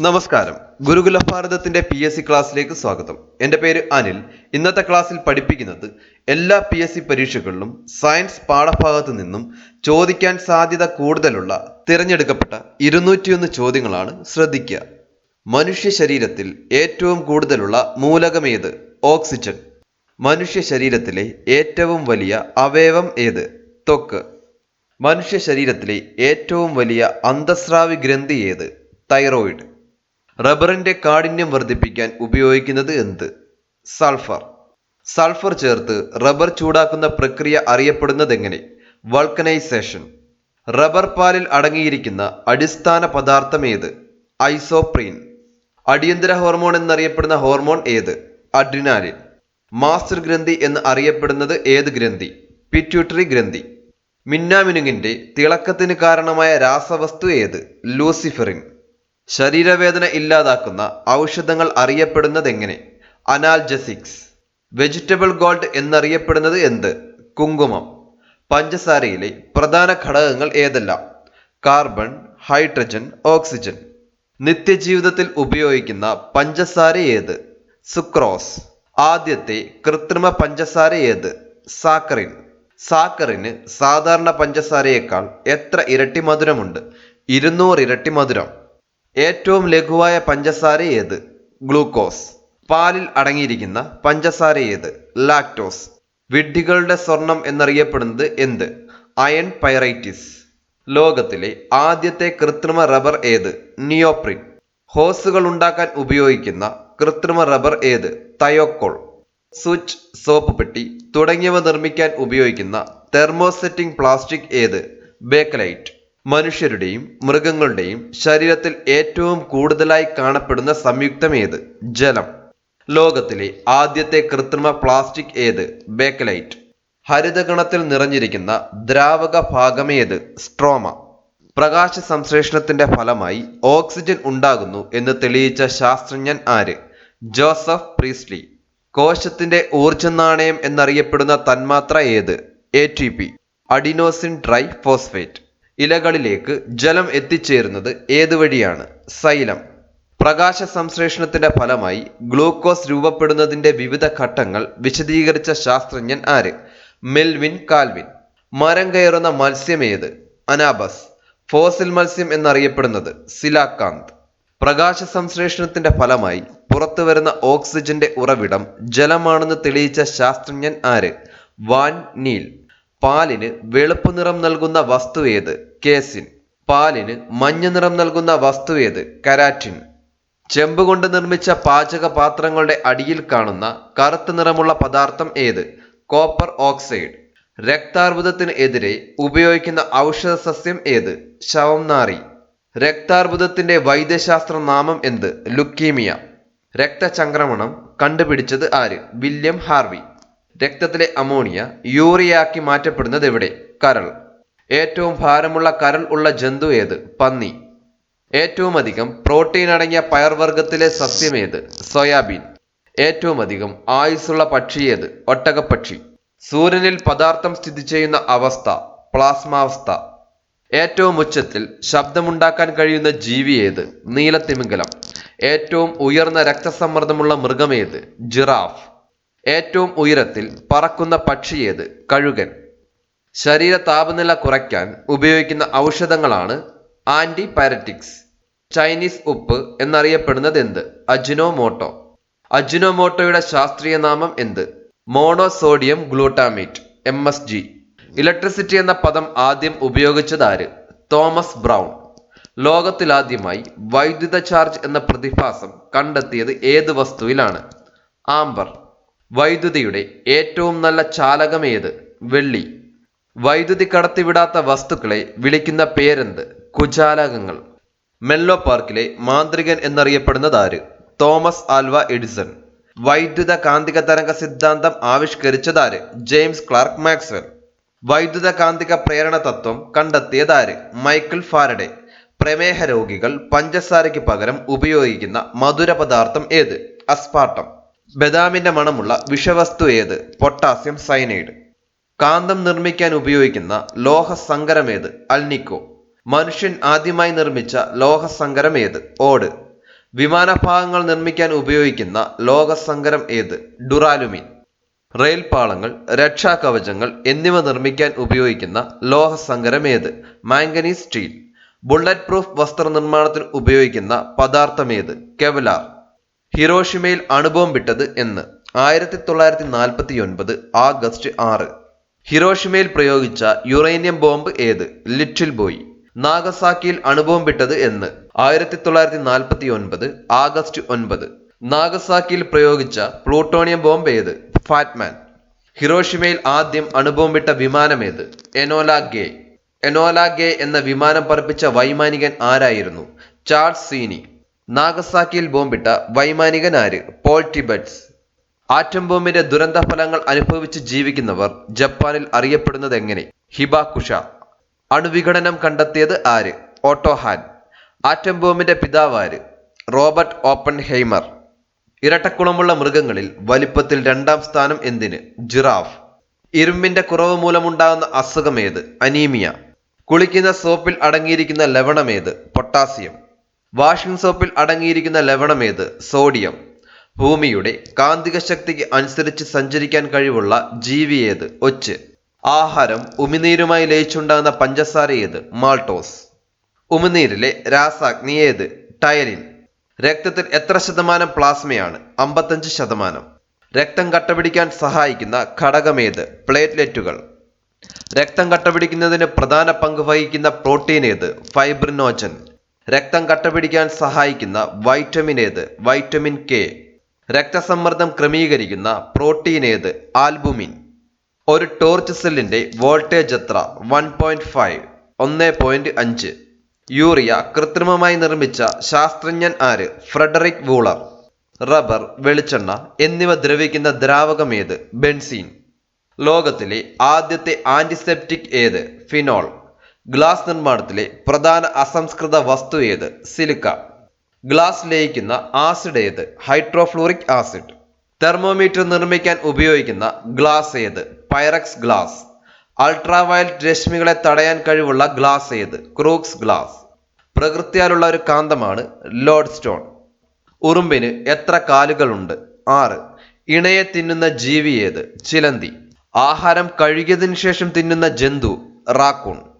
നമസ്കാരം. ഗുരുകുല ഭാരതത്തിന്റെ പി എസ് സി ക്ലാസ്സിലേക്ക് സ്വാഗതം. എന്റെ പേര് അനിൽ. ഇന്നത്തെ ക്ലാസ്സിൽ പഠിപ്പിക്കുന്നത് എല്ലാ പി എസ് സി പരീക്ഷകളിലും സയൻസ് പാഠഭാഗത്തു നിന്നും ചോദിക്കാൻ സാധ്യത കൂടുതലുള്ള തിരഞ്ഞെടുക്കപ്പെട്ട ഇരുന്നൂറ്റിയൊന്ന് ചോദ്യങ്ങളാണ് ശ്രദ്ധിക്കുക. മനുഷ്യ ശരീരത്തിൽ ഏറ്റവും കൂടുതലുള്ള മൂലകം മൂലകമേത് ഓക്സിജൻ. മനുഷ്യ ശരീരത്തിലെ ഏറ്റവും വലിയ അവയവം ഏത്? തൊക്ക് മനുഷ്യ ശരീരത്തിലെ ഏറ്റവും വലിയ അന്തസ്രാവി ഗ്രന്ഥി ഏത്? തൈറോയിഡ്. റബ്ബറിന്റെ കാഠിന്യം വർദ്ധിപ്പിക്കാൻ ഉപയോഗിക്കുന്നത് എന്ത്? സൾഫർ. സൾഫർ ചേർത്ത് റബ്ബർ ചൂടാക്കുന്ന പ്രക്രിയ അറിയപ്പെടുന്നത് എങ്ങനെ? വൾക്കനൈസേഷൻ. റബ്ബർ പാലിൽ അടങ്ങിയിരിക്കുന്ന അടിസ്ഥാന പദാർത്ഥം ഏത്? ഐസോപ്രീൻ. അടിയന്തര ഹോർമോൺ എന്നറിയപ്പെടുന്ന ഹോർമോൺ ഏത്? അഡ്രിനാലിൻ. മാസ്റ്റർ ഗ്രന്ഥി എന്ന് അറിയപ്പെടുന്നത് ഏത് ഗ്രന്ഥി? പിറ്റ്യൂട്ടറി ഗ്രന്ഥി. മിന്നാമിനുങ്ങിന്റെ തിളക്കത്തിന് കാരണമായ രാസവസ്തു ഏത്? ലൂസിഫറിൻ. ശരീരവേദന ഇല്ലാതാക്കുന്ന ഔഷധങ്ങൾ അറിയപ്പെടുന്നത് എങ്ങനെ അനാൽജസിക്സ്. വെജിറ്റബിൾ ഗോൾഡ് എന്നറിയപ്പെടുന്നത് എന്ത്? കുങ്കുമം. പഞ്ചസാരയിലെ പ്രധാന ഘടകങ്ങൾ ഏതെല്ലാം? Carbon hydrogen oxygen. നിത്യജീവിതത്തിൽ ഉപയോഗിക്കുന്ന പഞ്ചസാര ഏത്? സുക്രോസ്. ആദ്യത്തെ കൃത്രിമ പഞ്ചസാര ഏത്? സാക്കറിൻ. സാക്കറിന് സാധാരണ പഞ്ചസാരയേക്കാൾ എത്ര ഇരട്ടി മധുരമുണ്ട്? ഇരുന്നൂറ് ഇരട്ടി മധുരം. ഏറ്റവും ലഘുവായ പഞ്ചസാര ഏത്? ഗ്ലൂക്കോസ്. പാലിൽ അടങ്ങിയിരിക്കുന്ന പഞ്ചസാര ഏത്? ലാക്ടോസ്. വിഡ്ഢികളുടെ സ്വർണം എന്നറിയപ്പെടുന്നത് എന്ത്? Iron pyrites. ലോകത്തിലെ ആദ്യത്തെ കൃത്രിമ റബ്ബർ ഏത്? നിയോപ്രിൻ. ഹോസുകൾ ഉണ്ടാക്കാൻ ഉപയോഗിക്കുന്ന കൃത്രിമ റബ്ബർ ഏത്? തയോക്കോൾ. സ്വിച്ച് സോപ്പ് പെട്ടി തുടങ്ങിയവ നിർമ്മിക്കാൻ ഉപയോഗിക്കുന്ന തെർമോസെറ്റിംഗ് പ്ലാസ്റ്റിക് ഏത്? ബേക്കലൈറ്റ്. മനുഷ്യരുടെയും മൃഗങ്ങളുടെയും ശരീരത്തിൽ ഏറ്റവും കൂടുതലായി കാണപ്പെടുന്ന സംയുക്തം ഏത്? ജലം. ലോകത്തിലെ ആദ്യത്തെ കൃത്രിമ പ്ലാസ്റ്റിക് ഏത്? ബേക്കലൈറ്റ്. ഹരിതഗണത്തിൽ നിറഞ്ഞിരിക്കുന്ന ദ്രാവക ഭാഗമേത് സ്ട്രോമ. പ്രകാശ സംശ്ലേഷണത്തിന്റെ ഫലമായി ഓക്സിജൻ ഉണ്ടാകുന്നു എന്ന് തെളിയിച്ച ശാസ്ത്രജ്ഞൻ ആര്? Joseph Priestley. കോശത്തിന്റെ ഊർജ നാണയം എന്നറിയപ്പെടുന്ന തന്മാത്ര ഏത്? A T P adenosine triphosphate ഇലകളിലേക്ക് ജലം എത്തിച്ചേരുന്നത് ഏതുവഴിയാണ് സൈലം. പ്രകാശ സംശ്ലേഷണത്തിന്റെ ഫലമായി ഗ്ലൂക്കോസ് രൂപപ്പെടുന്നതിന്റെ വിവിധ ഘട്ടങ്ങൾ വിശദീകരിച്ച ശാസ്ത്രജ്ഞൻ ആര്? Melvin Calvin. മരം കയറുന്ന മത്സ്യം ഏത്? അനാബസ്. ഫോസിൽ മത്സ്യം എന്നറിയപ്പെടുന്നത് സിലാകാന്ത് പ്രകാശ സംശ്ലേഷണത്തിന്റെ ഫലമായി പുറത്തു വരുന്ന ഓക്സിജന്റെ ഉറവിടം ജലമാണെന്ന് തെളിയിച്ച ശാസ്ത്രജ്ഞൻ ആര്? Van Niel. പാലിന് വെളുപ്പ് നിറം നൽകുന്ന വസ്തു ഏത്? കേസിൻ. പാലിന് മഞ്ഞ നിറം നൽകുന്ന വസ്തു ഏത്? കരാറ്റിൻ. ചെമ്പ് കൊണ്ട് നിർമ്മിച്ച പാചക പാത്രങ്ങളുടെ അടിയിൽ കാണുന്ന കറുത്ത നിറമുള്ള പദാർത്ഥം ഏത്? Copper oxide. രക്താർബുദത്തിന് എതിരെ ഉപയോഗിക്കുന്ന ഔഷധ സസ്യം ഏത്? ശവം നാറി. രക്താർബുദത്തിന്റെ വൈദ്യശാസ്ത്ര നാമം എന്ത്? ലുക്കീമിയ. രക്തചംക്രമണം കണ്ടുപിടിച്ചത് ആര്? William Harvey. രക്തത്തിലെ അമോണിയ യൂറിയാക്കി മാറ്റപ്പെടുന്നത് എവിടെ? കരൾ. ഏറ്റവും ഭാരമുള്ള കരൾ ഉള്ള ജന്തു ഏത്? പന്നി. ഏറ്റവും അധികം പ്രോട്ടീൻ അടങ്ങിയ പയർവർഗത്തിലെ സസ്യം ഏത്? സോയാബീൻ. ഏറ്റവും അധികം ആയുസ്സുള്ള പക്ഷി ഏത്? ഒട്ടകപ്പക്ഷി. സൂര്യനിൽ പദാർത്ഥം സ്ഥിതി ചെയ്യുന്ന അവസ്ഥ പ്ലാസ്മാവസ്ഥ. ഏറ്റവും ഉച്ചത്തിൽ ശബ്ദമുണ്ടാക്കാൻ കഴിയുന്ന ജീവി ഏത്? നീലത്തിമിംഗലം. ഏറ്റവും ഉയർന്ന രക്തസമ്മർദ്ദമുള്ള ഏത്? ജിറാഫ്. ഏറ്റവും ഉയരത്തിൽ പറക്കുന്ന പക്ഷി ഏത്? കഴുകൻ. ശരീര താപനില കുറയ്ക്കാൻ ഉപയോഗിക്കുന്ന ഔഷധങ്ങളാണ് ആന്റിപൈററ്റിക്സ് ചൈനീസ് ഉപ്പ് എന്നറിയപ്പെടുന്നത് എന്ത്? അജിനോമോട്ടോ. അജിനോമോട്ടോയുടെ ശാസ്ത്രീയ നാമം എന്ത്? Monosodium glutamate M S G. Electricity എന്ന പദം ആദ്യം ഉപയോഗിച്ചതാര് തോമസ് ബ്രൗൺ. ലോകത്തിലാദ്യമായി വൈദ്യുത ചാർജ് എന്ന പ്രതിഭാസം കണ്ടെത്തിയത് ഏത് വസ്തുവിലാണ്? ആംബർ. വൈദ്യുതിയുടെ ഏറ്റവും നല്ല ചാലകം ഏത് വെള്ളി. വൈദ്യുതി കടത്തിവിടാത്ത വസ്തുക്കളെ വിളിക്കുന്ന പേരെന്ത്? കുചാലകങ്ങൾ. മെല്ലോ പാർക്കിലെ മാന്ത്രികൻ എന്നറിയപ്പെടുന്നത് ആര്? Thomas Alva Edison. വൈദ്യുത കാന്തിക തരംഗ സിദ്ധാന്തം ആവിഷ്കരിച്ചതാര് ജെയിംസ് ക്ലാർക്ക് മാക്സ്വെൽ. വൈദ്യുത കാന്തിക പ്രേരണ തത്വം കണ്ടെത്തിയതാര് മൈക്കിൾ ഫാരഡെ. പ്രമേഹ രോഗികൾ പഞ്ചസാരയ്ക്ക് പകരം ഉപയോഗിക്കുന്ന മധുര പദാർത്ഥം ഏത്? അസ്പാർട്ടം. ബദാമിന്റെ മണമുള്ള വിഷവസ്തു ഏത്? Potassium cyanide. കാന്തം നിർമ്മിക്കാൻ ഉപയോഗിക്കുന്ന ലോഹസങ്കരം ഏത്? അൽനിക്കോ. മനുഷ്യൻ ആദ്യമായി നിർമ്മിച്ച ലോഹസങ്കരം ഏത്? ഓട്. വിമാനഭാഗങ്ങൾ നിർമ്മിക്കാൻ ഉപയോഗിക്കുന്ന ലോഹസങ്കരം ഏത്? ഡുറാലുമിൻ. റെയിൽപാളങ്ങൾ രക്ഷാകവചങ്ങൾ എന്നിവ നിർമ്മിക്കാൻ ഉപയോഗിക്കുന്ന ലോഹസങ്കരം ഏത്? Manganese steel. ബുള്ളറ്റ് പ്രൂഫ് വസ്ത്രനിർമ്മാണത്തിന് ഉപയോഗിക്കുന്ന പദാർത്ഥമേത് കെവലാർ. ഹിരോഷിമയിൽ അണുബോംബിട്ടത് എന്ന് ആയിരത്തി തൊള്ളായിരത്തി നാൽപ്പത്തി ഒൻപത് ആഗസ്റ്റ് ആറ്. ഹിരോഷിമയിൽ പ്രയോഗിച്ച യുറേനിയം ബോംബ് ഏത്? Little boy. നാഗസാക്കിയിൽ അണുബോംബിട്ടത് എന്ന് ആയിരത്തി തൊള്ളായിരത്തി നാൽപ്പത്തി ഒൻപത് ആഗസ്റ്റ് ഒൻപത്. നാഗസാക്കിയിൽ പ്രയോഗിച്ച പ്ലൂട്ടോണിയം ബോംബ് ഏത്? Fat man. ഹിരോഷിമയിൽ ആദ്യം അണുബോംബിട്ട വിമാനമേത് എനോല ഗേ. എനോല ഗേ എന്ന വിമാനം പറപ്പിച്ച വൈമാനികൻ ആരായിരുന്നു? Charles Sweeney. നാഗസാക്കിയിൽ ബോംബിട്ട വൈമാനികൻ ആര് പോൾ ടിബറ്റ്സ്. ആറ്റം ബോംബിന്റെ ദുരന്ത ഫലങ്ങൾ അനുഭവിച്ച് ജീവിക്കുന്നവർ ജപ്പാനിൽ അറിയപ്പെടുന്നത് എങ്ങനെ ഹിബാകുഷ അണുവിഘടനം കണ്ടെത്തിയത് ആര്? ഓട്ടോഹാൻ ആറ്റം ബോംബിന്റെ പിതാവ് ആര് റോബർട്ട് ഓപ്പൺ ഹെയ്മർ ഇരട്ടക്കുളമുള്ള മൃഗങ്ങളിൽ വലിപ്പത്തിൽ രണ്ടാം സ്ഥാനം എന്തിന്? ജിറാഫ്. ഇരുമ്പിന്റെ കുറവ് മൂലമുണ്ടാകുന്ന അസുഖമേത് അനീമിയ. കുളിക്കുന്ന സോപ്പിൽ അടങ്ങിയിരിക്കുന്ന ലവണമേത്? പൊട്ടാസ്യം. വാഷിംഗ് സോപ്പിൽ അടങ്ങിയിരിക്കുന്ന ലവണമേത് സോഡിയം. ഭൂമിയുടെ കാന്തിക ശക്തിക്ക് അനുസരിച്ച് സഞ്ചരിക്കാൻ കഴിവുള്ള ജീവി ഏത്? ഒച്ച്. ആഹാരം ഉമിനീരുമായി ലയിച്ചുണ്ടാകുന്ന പഞ്ചസാര ഏത്? മാൾട്ടോസ്. ഉമിനീരിലെ രാസാഗ്നി ഏത്? ടയലിൻ. രക്തത്തിൽ എത്ര ശതമാനം പ്ലാസ്മയാണ്? അമ്പത്തഞ്ച് ശതമാനം. രക്തം കട്ടപിടിക്കാൻ സഹായിക്കുന്ന ഘടകമേത് പ്ലേറ്റ്ലെറ്റുകൾ. രക്തം കട്ടപിടിക്കുന്നതിന് പ്രധാന പങ്ക് വഹിക്കുന്ന പ്രോട്ടീൻ ഏത്? ഫൈബ്രിനോജൻ. രക്തം കട്ടപിടിക്കാൻ സഹായിക്കുന്ന വൈറ്റമിൻ ഏത്? Vitamin K. രക്തസമ്മർദ്ദം ക്രമീകരിക്കുന്ന പ്രോട്ടീൻ ഏത്? ആൽബുമിൻ. ഒരു ടോർച്ച് സെല്ലിന്റെ വോൾട്ടേജ് എത്ര? One point five. ഒന്ന് പോയിന്റ് അഞ്ച്. യൂറിയ കൃത്രിമമായി നിർമ്മിച്ച ശാസ്ത്രജ്ഞൻ ആര്? Frederick Wöhler. റബ്ബർ വെളിച്ചെണ്ണ എന്നിവ ദ്രവിക്കുന്ന ദ്രാവകം ഏത്? ബെൻസീൻ. ലോകത്തിലെ ആദ്യത്തെ ആന്റിസെപ്റ്റിക് ഏത്? ഫിനോൾ. ഗ്ലാസ് നിർമ്മാണത്തിലെ പ്രധാന അസംസ്കൃത വസ്തു ഏത്? സിലിക്ക. ഗ്ലാസ് ലയിക്കുന്ന ആസിഡ് ഏത്? Hydrofluoric acid. തെർമോമീറ്റർ നിർമ്മിക്കാൻ ഉപയോഗിക്കുന്ന ഗ്ലാസ് ഏത്? Pyrex glass. അൾട്രാവയലറ്റ് രശ്മികളെ തടയാൻ കഴിവുള്ള ഗ്ലാസ് ഏത്? Crookes glass. പ്രകൃത്യാലുള്ള ഒരു കാന്തമാണ് ലോഡ് സ്റ്റോൺ. ഉറുമ്പിന് എത്ര കാലുകളുണ്ട്? ആറ്. ഇണയെ തിന്നുന്ന ജീവി ഏത്? ചിലന്തി. ആഹാരം കഴുകിയതിനു ശേഷം തിന്നുന്ന ജന്തു റാക്കൂൺ.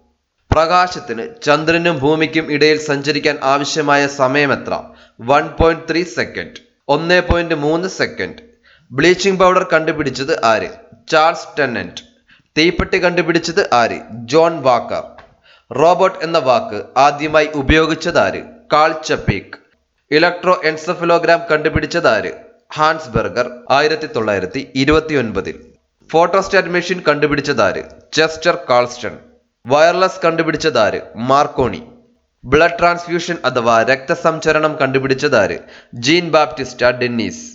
പ്രകാശത്തിന് ചന്ദ്രനും ഭൂമിക്കും ഇടയിൽ സഞ്ചരിക്കാൻ ആവശ്യമായ സമയം എത്ര? വൺ പോയിന്റ് ത്രീ സെക്കൻഡ് ഒന്ന് പോയിന്റ് മൂന്ന് സെക്കൻഡ് ബ്ലീച്ചിങ് പൗഡർ കണ്ടുപിടിച്ചത് ആര്? Charles Tennant. തീപ്പെട്ടി കണ്ടുപിടിച്ചത് ആര്? John walker. റോബോട്ട് എന്ന വാക്ക് ആദ്യമായി ഉപയോഗിച്ചത് ആര്? കാൾ ചപ്പീക്ക് ഇലക്ട്രോ എൻസഫിലോഗ്രാം കണ്ടുപിടിച്ചത് ആര്? ഹാൻസ് ബെർഗർ ആയിരത്തി തൊള്ളായിരത്തി ഇരുപത്തി ഒൻപതിൽ ഫോട്ടോസ്റ്റാറ്റ് മെഷീൻ കണ്ടുപിടിച്ചത് ആര്? Chester Carlson. വയർലെസ് കണ്ടുപിടിച്ചതാര് മാർക്കോണി. ബ്ലഡ് ട്രാൻസ്ഫ്യൂഷൻ അഥവാ രക്തസംചരണം കണ്ടുപിടിച്ചതാര് ജീൻ ബാപ്റ്റിസ്റ്റ ഡെന്നീസ്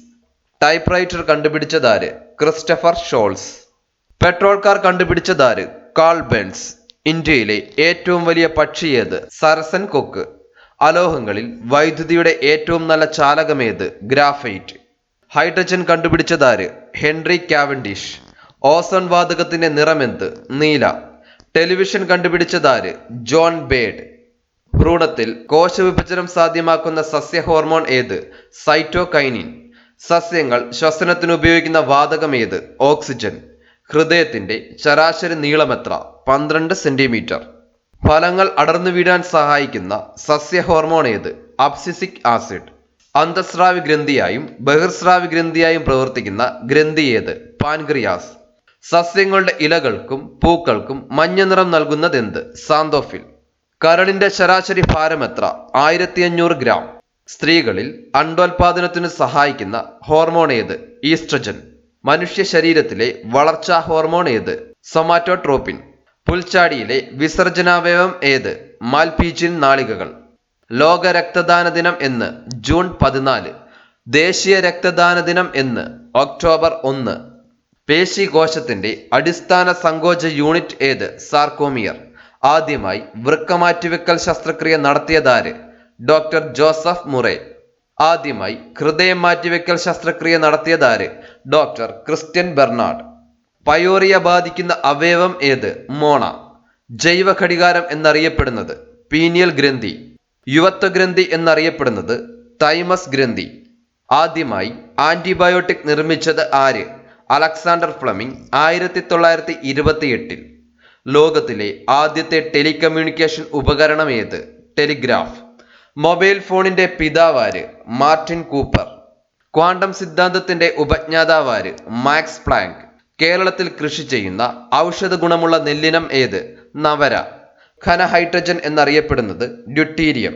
ടൈപ്പ്റൈറ്റർ കണ്ടുപിടിച്ചതാര് ക്രിസ്റ്റഫർ ഷോൾസ്. പെട്രോൾ കാർ കണ്ടുപിടിച്ചതാര് കാൾ ബെൻസ്. ഇന്ത്യയിലെ ഏറ്റവും വലിയ പക്ഷി ഏത്? സരസൻ കൊക്ക്. അലോഹങ്ങളിൽ വൈദ്യുതിയുടെ ഏറ്റവും നല്ല ചാലകമേത് ഗ്രാഫൈറ്റ്. ഹൈഡ്രജൻ കണ്ടുപിടിച്ചതാര് ഹെൻറി കാവൻഡിഷ്. ഓസൺ വാതകത്തിന്റെ നിറമെന്ത് നീല. ടെലിവിഷൻ കണ്ടുപിടിച്ചതാര്? John Baird. ഭ്രൂണത്തിൽ കോശവിഭജനം സാധ്യമാക്കുന്ന സസ്യ ഹോർമോൺ ഏത്? സൈറ്റോകൈനിൻ. സസ്യങ്ങൾ ശ്വസനത്തിന് ഉപയോഗിക്കുന്ന വാതകം ഏത്? ഓക്സിജൻ. ഹൃദയത്തിന്റെ ശരാശരി നീളമെത്ര പന്ത്രണ്ട് സെന്റിമീറ്റർ. ഫലങ്ങൾ അടർന്നു വീഴാൻ സഹായിക്കുന്ന സസ്യ ഹോർമോൺ ഏത്? Abscisic acid. അന്തസ്രാവി ഗ്രന്ഥിയായും ബഹിർസ്രാവി ഗ്രന്ഥിയായും പ്രവർത്തിക്കുന്ന ഗ്രന്ഥി ഏത്? പാൻക്രിയാസ്. സസ്യങ്ങളുടെ ഇലകൾക്കും പൂക്കൾക്കും മഞ്ഞ നിറം നൽകുന്നത് എന്ത് സാന്തോഫിൽ. കരളിന്റെ ശരാശരി ഭാരം എത്ര? ആയിരത്തി അഞ്ഞൂറ് ഗ്രാം. സ്ത്രീകളിൽ അണ്ടോൽപാദനത്തിന് സഹായിക്കുന്ന ഹോർമോൺ ഏത്? ഈസ്ട്രജൻ. മനുഷ്യ ശരീരത്തിലെ വളർച്ചാ ഹോർമോൺ ഏത്? സൊമാറ്റോട്രോപ്പിൻ പുൽച്ചാടിയിലെ വിസർജനാവയവം ഏത്? മാൽപീച്ചിൻ നാളികകൾ. ലോക രക്തദാന ദിനം എന്ന് ജൂൺ പതിനാല്. ദേശീയ രക്തദാന ദിനം എന്ന് ഒക്ടോബർ ഒന്ന്. പേശികോശത്തിന്റെ അടിസ്ഥാന സങ്കോച യൂണിറ്റ് ഏത്? സാർക്കോമിയർ. ആദ്യമായി വൃക്ക മാറ്റിവെക്കൽ ശസ്ത്രക്രിയ നടത്തിയതാര്? Doctor Joseph Murray. ആദ്യമായി ഹൃദയം മാറ്റിവെക്കൽ ശസ്ത്രക്രിയ നടത്തിയതാര്? Doctor Christian Barnard. പയോറിയ ബാധിക്കുന്ന അവയവം ഏത്? മോണ. ജൈവ ഘടികാരം എന്നറിയപ്പെടുന്നത് പീനിയൽ ഗ്രന്ഥി. യുവത്വ ഗ്രന്ഥി എന്നറിയപ്പെടുന്നത് തൈമസ് ഗ്രന്ഥി. ആദ്യമായി ആന്റിബയോട്ടിക് നിർമ്മിച്ചത് ആര്? അലക്സാണ്ടർ ഫ്ലമിംഗ് ആയിരത്തി തൊള്ളായിരത്തി ഇരുപത്തി എട്ടിൽ ലോകത്തിലെ ആദ്യത്തെ ടെലികമ്മ്യൂണിക്കേഷൻ ഉപകരണം ഏത്? ടെലിഗ്രാഫ്. മൊബൈൽ ഫോണിന്റെ പിതാവാര് മാർട്ടിൻ കൂപ്പർ. ക്വാണ്ടം സിദ്ധാന്തത്തിന്റെ ഉപജ്ഞാതാവാര് മാക്സ് പ്ലാങ്ക്. കേരളത്തിൽ കൃഷി ചെയ്യുന്ന ഔഷധ ഗുണമുള്ള നെല്ലിനം ഏത്? നവര. ഖന ഹൈഡ്രജൻ എന്നറിയപ്പെടുന്നത് ഡ്യൂട്ടീരിയം.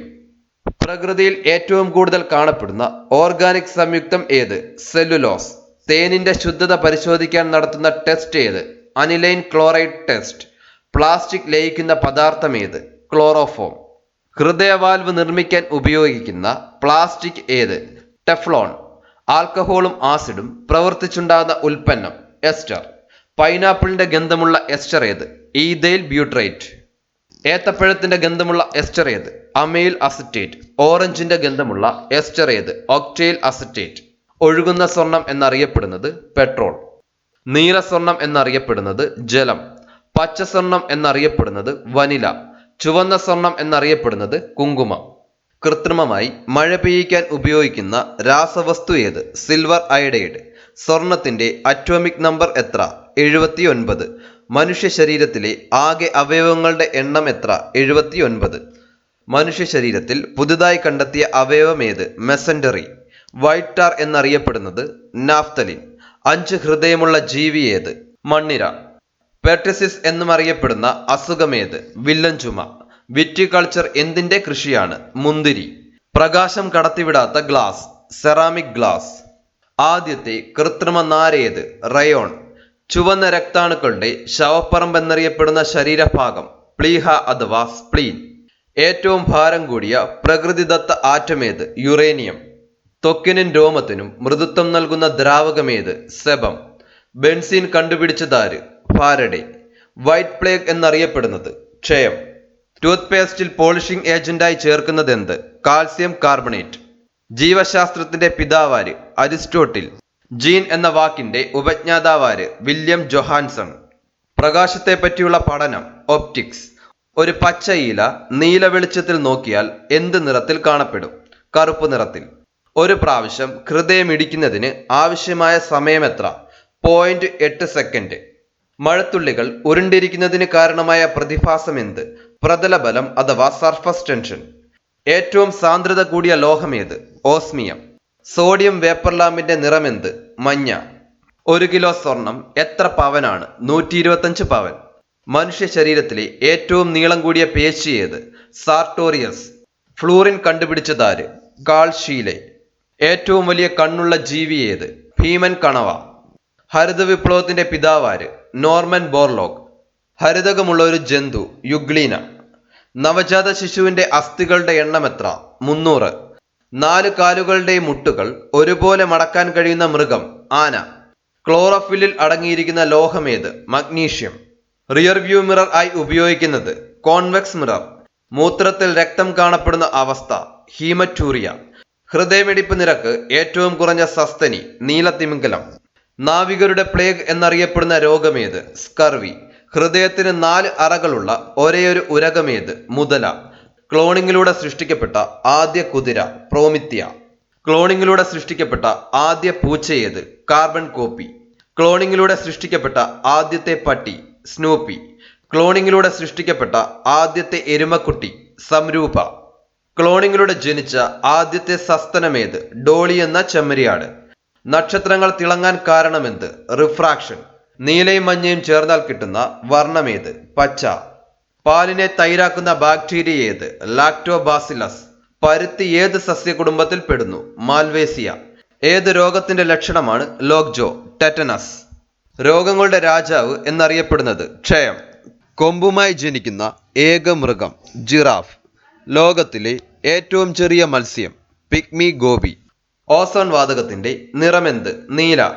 പ്രകൃതിയിൽ ഏറ്റവും കൂടുതൽ കാണപ്പെടുന്ന ഓർഗാനിക് സംയുക്തം ഏത്? സെല്ലുലോസ്. തേനിന്റെ ശുദ്ധത പരിശോധിക്കാൻ നടത്തുന്ന ടെസ്റ്റ് ഏത്? Aniline chloride test. പ്ലാസ്റ്റിക് ലയിക്കുന്ന പദാർത്ഥം ഏത്? ക്ലോറോഫോം. ഹൃദയവാൽവ് നിർമ്മിക്കാൻ ഉപയോഗിക്കുന്ന പ്ലാസ്റ്റിക് ഏത്? ടെഫ്ലോൺ. ആൽക്കഹോളും ആസിഡും പ്രവർത്തിച്ചുണ്ടാകുന്ന ഉൽപ്പന്നം എസ്റ്റർ. പൈനാപ്പിളിന്റെ ഗന്ധമുള്ള എസ്റ്റർ ഏത്? Ethyl butyrate. ഏത്തപ്പഴത്തിന്റെ ഗന്ധമുള്ള എസ്റ്റർ ഏത്? Amyl acetate. ഓറഞ്ചിന്റെ ഗന്ധമുള്ള എസ്റ്റർ ഏത്? Octyl acetate. ഒഴുകുന്ന സ്വർണം എന്നറിയപ്പെടുന്നത് പെട്രോൾ. നീല സ്വർണം എന്നറിയപ്പെടുന്നത് ജലം. പച്ച സ്വർണം എന്നറിയപ്പെടുന്നത് വനില. ചുവന്ന സ്വർണം എന്നറിയപ്പെടുന്നത് കുങ്കുമം. കൃത്രിമമായി മഴ പെയ്യിക്കാൻ ഉപയോഗിക്കുന്ന രാസവസ്തു ഏത്? Silver iodide. സ്വർണത്തിന്റെ അറ്റോമിക് നമ്പർ എത്ര? എഴുപത്തി ഒൻപത് മനുഷ്യ ശരീരത്തിലെ ആകെ അവയവങ്ങളുടെ എണ്ണം എത്ര? എഴുപത്തി ഒൻപത് മനുഷ്യ ശരീരത്തിൽ പുതുതായി കണ്ടെത്തിയ അവയവം ഏത്? മെസൻഡറി. വൈറ്റ് ടാർ എന്നറിയപ്പെടുന്നത് നാഫ്തലിൻ. അഞ്ച് ഹൃദയമുള്ള ജീവി ഏത്? മണ്ണിര. പെർട്ടിസിസ് എന്നും അറിയപ്പെടുന്ന അസുഖമേത്? വില്ലൻ ചുമ വിറ്റികൾച്ചർ എന്തിന്റെ കൃഷിയാണ്? മുന്തിരി. പ്രകാശം കടത്തിവിടാത്ത ഗ്ലാസ്. Ceramic glass. ആദ്യത്തെ കൃത്രിമ നാരേത് റയോൺ. ചുവന്ന രക്താണുക്കളുടെ ശവപ്പറമ്പ് എന്നറിയപ്പെടുന്ന ശരീരഭാഗം. പ്ലീഹ അഥവാ സ്പ്ലീൻ. ഏറ്റവും ഭാരം കൂടിയ പ്രകൃതിദത്ത ആറ്റമേത്? യുറേനിയം. ത്വക്കിനും രോമത്തിനും മൃദുത്വം നൽകുന്ന ദ്രാവകമേത്? സെബം. ബെൻസീൻ കണ്ടുപിടിച്ചതാര്? ഫാരഡെ. വൈറ്റ് പ്ലേഗ് എന്നറിയപ്പെടുന്നത് ക്ഷയം. ടൂത്ത് പേസ്റ്റിൽ പോളിഷിംഗ് ഏജന്റായി ചേർക്കുന്നത് എന്ത് കാൽസ്യം കാർബണേറ്റ്. ജീവശാസ്ത്രത്തിന്റെ പിതാവാര് അരിസ്റ്റോട്ടിൽ. ജീൻ എന്ന വാക്കിന്റെ ഉപജ്ഞാതാവാര് വില്യം ജൊഹാൻസൺ. പ്രകാശത്തെ പറ്റിയുള്ള പഠനം ഒപ്റ്റിക്സ്. ഒരു പച്ച ഇല നീല വെളിച്ചത്തിൽ നോക്കിയാൽ എന്ത് നിറത്തിൽ കാണപ്പെടും? കറുപ്പ് നിറത്തിൽ. ഒരു പ്രാവശ്യം ഹൃദയം ഇടിക്കുന്നതിന് ആവശ്യമായ സമയം എത്ര പോയിന്റ് എട്ട് സെക്കൻഡ് മഴത്തുള്ളികൾ ഉരുണ്ടിരിക്കുന്നതിന് കാരണമായ പ്രതിഭാസം എന്ത്? പ്രതലബലം അഥവാ സർഫസ് ടെൻഷൻ ഏറ്റവും സാന്ദ്രത കൂടിയ ലോഹമേത് ഓസ്മിയം. സോഡിയം വേപ്പർ ലാമ്പിന്റെ നിറമെന്ത് മഞ്ഞ. ഒരു കിലോ സ്വർണം എത്ര പവനാണ്? നൂറ്റി ഇരുപത്തഞ്ച് പവൻ. മനുഷ്യ ശരീരത്തിലെ ഏറ്റവും നീളം കൂടിയ പേശി ഏത്? സാർട്ടോറിയസ് ഫ്ലൂറിൻ കണ്ടുപിടിച്ചതാര് കാൾ ഷീലെ. ഏറ്റവും വലിയ കണ്ണുള്ള ജീവി ഏത്? ഭീമൻ കണവ. ഹരിത വിപ്ലവത്തിന്റെ പിതാവാര് നോർമൻ ബോർലോഗ് ഹരിതകമുള്ള ഒരു ജന്തു യുഗ്ലീന. നവജാത ശിശുവിന്റെ അസ്ഥികളുടെ എണ്ണം എത്ര? മുന്നൂറ്. നാല് കാലുകളുടെ മുട്ടുകൾ ഒരുപോലെ മടക്കാൻ കഴിയുന്ന മൃഗം ആന. ക്ലോറോഫില്ലിൽ അടങ്ങിയിരിക്കുന്ന ലോഹമേത് മഗ്നീഷ്യം. റിയർ വ്യൂ മിറർ ആയി ഉപയോഗിക്കുന്നത് കോൺവെക്സ് മിറർ. മൂത്രത്തിൽ രക്തം കാണപ്പെടുന്ന അവസ്ഥ ഹീമറ്റൂറിയ. ഹൃദയമിടിപ്പ് നിരക്ക് ഏറ്റവും കുറഞ്ഞ സസ്തനി നീലത്തിമിംഗലം. നാവികരുടെ പ്ലേഗ് എന്നറിയപ്പെടുന്ന രോഗമേത് സ്കർവി. ഹൃദയത്തിന് നാല് അറകളുള്ള ഒരേയൊരു ഉരകമേത് മുതല. ക്ലോണിങ്ങിലൂടെ സൃഷ്ടിക്കപ്പെട്ട ആദ്യ കുതിര പ്രോമിത്യ. ക്ലോണിങ്ങിലൂടെ സൃഷ്ടിക്കപ്പെട്ട ആദ്യ പൂച്ചയേത് കാർബൺ കോപ്പി. ക്ലോണിങ്ങിലൂടെ സൃഷ്ടിക്കപ്പെട്ട ആദ്യത്തെ പട്ടി സ്നൂപ്പി. ക്ലോണിങ്ങിലൂടെ സൃഷ്ടിക്കപ്പെട്ട ആദ്യത്തെ എരുമക്കുട്ടി സംരൂപ. ക്ലോണിങ്ങിലൂടെ ജനിച്ച ആദ്യത്തെ സസ്തനമേത്? ഡോളി എന്ന ചെമ്മരിയാട്. നക്ഷത്രങ്ങൾ തിളങ്ങാൻ കാരണമെന്ത്? റിഫ്രാക്ഷൻ. നീലയും മഞ്ഞയും ചേർന്നാൽ കിട്ടുന്ന വർണമേത്? പച്ച. പാലിനെ തൈരാക്കുന്ന ബാക്ടീരിയ ഏത് ലാക്ടോബാസിലസ്. പരുത്തി ഏത് സസ്യകുടുംബത്തിൽ പെടുന്നു? മാൽവേസിയ. ഏത് രോഗത്തിന്റെ ലക്ഷണമാണ് ലോക്ജോ? ടെറ്റനസ്. രോഗങ്ങളുടെ രാജാവ് എന്നറിയപ്പെടുന്നത് ക്ഷയം. കൊമ്പുമായി ജനിക്കുന്ന ഏക മൃഗം ജിറാഫ്. ലോകത്തിലെ ഏറ്റവും ചെറിയ മത്സ്യം പിഗ്മി ഗോപി. ഓസോൺ വാതകത്തിന്റെ നിറമെന്ത്? നീല.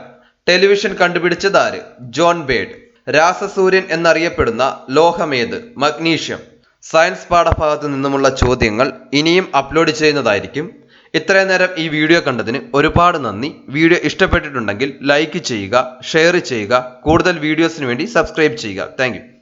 ടെലിവിഷൻ കണ്ടുപിടിച്ചതാര് ജോൺ ബേഡ്. രാസസൂര്യൻ എന്നറിയപ്പെടുന്ന ലോഹമേത് മഗ്നീഷ്യം. സയൻസ് പാഠഭാഗത്ത് നിന്നുമുള്ള ചോദ്യങ്ങൾ ഇനിയും അപ്ലോഡ് ചെയ്യുന്നതായിരിക്കും. ഇത്രയും നേരം ഈ വീഡിയോ കണ്ടതിന് ഒരുപാട് നന്ദി. വീഡിയോ ഇഷ്ടപ്പെട്ടിട്ടുണ്ടെങ്കിൽ ലൈക്ക് ചെയ്യുക ഷെയർ ചെയ്യുക കൂടുതൽ വീഡിയോസിന് വേണ്ടി സബ്സ്ക്രൈബ് ചെയ്യുക. താങ്ക്